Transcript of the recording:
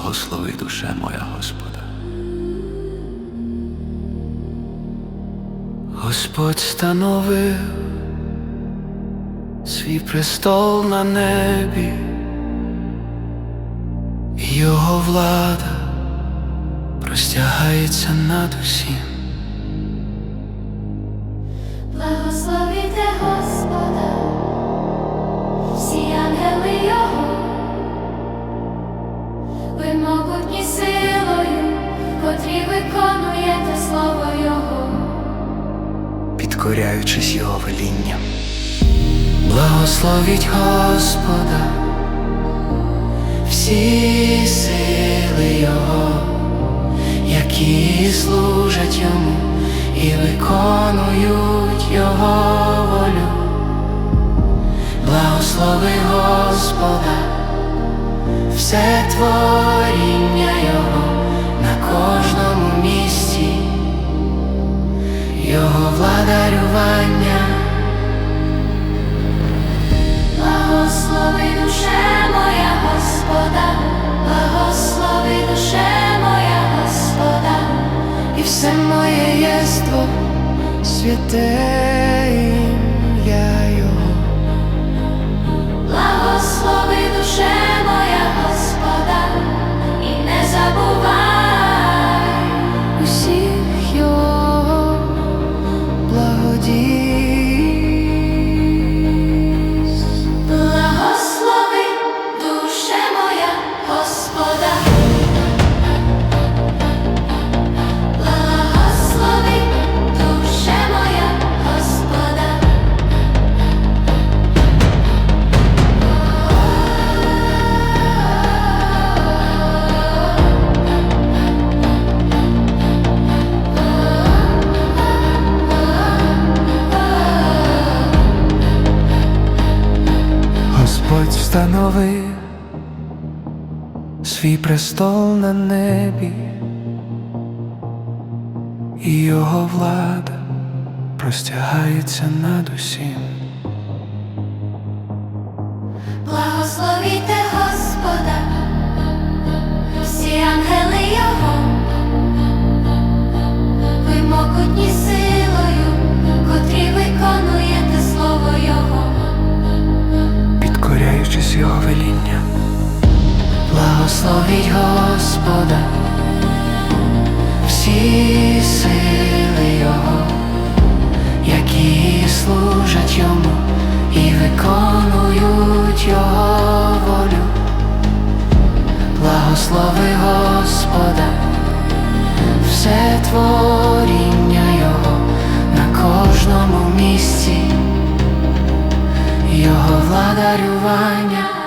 Благослови душе моя Господа. Господь становив свій престол на небі, і його влада простягається над усім. Виконуєте слово Його. підкоряючись його велінням. Благословіть Господа, всі сили Його, які служать йому і виконують Його волю. Благослови Господа, все творіння все моє єство, святе ім'я Його. благослови душе моя Господа, і не забувай. усіх його благодійств. Благослови душе моя Господа. Господь встановив свій престол на небі, і його влада простягається над усім. Благословіть Господа, всі сили Його, які служать йому і виконують Його волю. Благослови Господа, все творіння Його на кожному місці, Його владарювання.